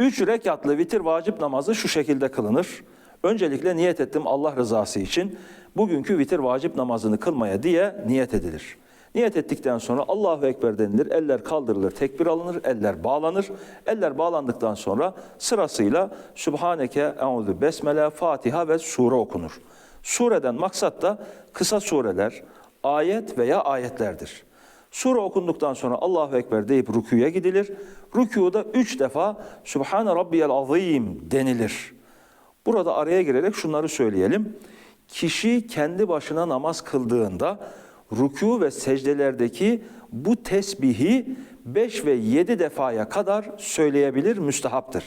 Üç rekatlı vitir vacip namazı şu şekilde kılınır. Öncelikle niyet ettim Allah rızası için bugünkü vitir vacip namazını kılmaya diye niyet edilir. Niyet ettikten sonra Allahu Ekber denilir, eller kaldırılır, tekbir alınır, eller bağlanır. Eller bağlandıktan sonra sırasıyla Sübhaneke, Euzu, Besmele, Fatiha ve sure okunur. Sureden maksat da kısa sureler, ayet veya ayetlerdir. Sure okunduktan sonra Allahu Ekber deyip rüküye gidilir. Rükuda üç defa Sübhane Rabbiyel Azim denilir. Burada araya girerek şunları söyleyelim. Kişi kendi başına namaz kıldığında rükû ve secdelerdeki bu tesbihi 5 ve 7 defaya kadar söyleyebilir, müstehaptır.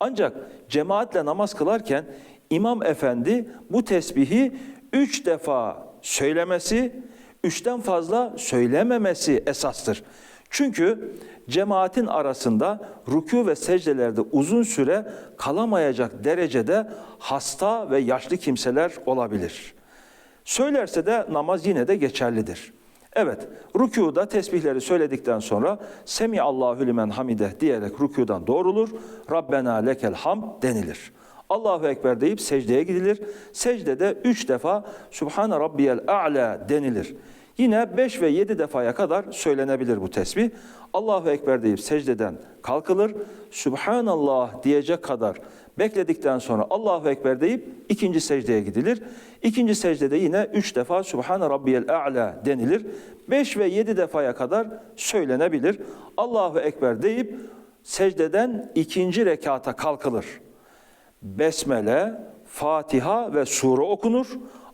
Ancak cemaatle namaz kılarken imam efendi bu tesbihi 3 defa söylemesi, üçten fazla söylememesi esastır. Çünkü cemaatin arasında rükû ve secdelerde uzun süre kalamayacak derecede hasta ve yaşlı kimseler olabilir. Söylerse de namaz yine de geçerlidir. Evet, rükuda tesbihleri söyledikten sonra Semi Allahu limen hamide diyerek rükudan doğrulur. Rabbena lekel hamd denilir. Allahu Ekber deyip secdeye gidilir. Secdede üç defa Subhane Rabbiyel A'la denilir. Yine 5 ve 7 defaya kadar söylenebilir bu tesbih. Allahu Ekber deyip secdeden kalkılır. Subhanallah diyecek kadar bekledikten sonra Allahu Ekber deyip ikinci secdeye gidilir. İkinci secdede yine 3 defa Subhane Rabbiyel A'la denilir. 5 ve 7 defaya kadar söylenebilir. Allahu Ekber deyip secdeden ikinci rekata kalkılır. Besmele, Fatiha ve sure okunur.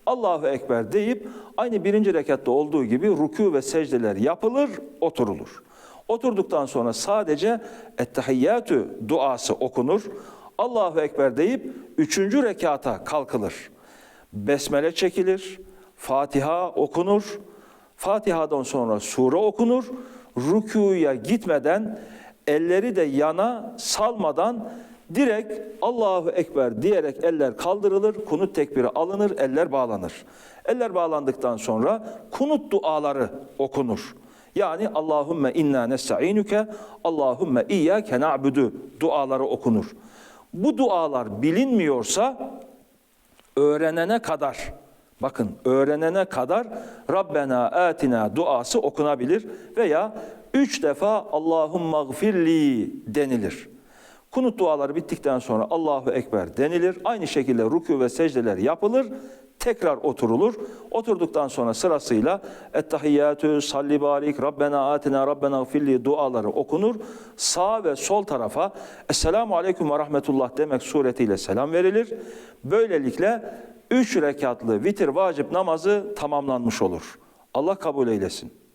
Allahu Ekber deyip aynı birinci rekatta olduğu gibi rükû ve secdeler yapılır, oturulur. Oturduktan sonra sadece Ettehiyyatü duası okunur. Allahu Ekber deyip üçüncü rekata kalkılır. Besmele çekilir, Fatiha okunur. Fatiha'dan sonra sure okunur. Rükûya gitmeden elleri de yana salmadan direkt Allahu Ekber diyerek eller kaldırılır, kunut tekbiri alınır, eller bağlanır. Eller bağlandıktan sonra kunut duaları okunur. Yani Allahümme inna nesta'inuke, Allahümme iyyâke na'budu duaları okunur. Bu dualar bilinmiyorsa öğrenene kadar bakın öğrenene kadar Rabbena atina duası okunabilir veya üç defa Allahümme gfirli denilir. Kunut duaları bittikten sonra Allahu Ekber denilir. Aynı şekilde rükû ve secdeler yapılır. Tekrar oturulur. Oturduktan sonra sırasıyla Ettehiyyatü, Salli Barik, Rabbena Atina, Rabbena Gfirli duaları okunur. Sağ ve sol tarafa Esselamu Aleyküm ve Rahmetullah demek suretiyle selam verilir. Böylelikle üç rekatlı vitir vacip namazı tamamlanmış olur. Allah kabul eylesin.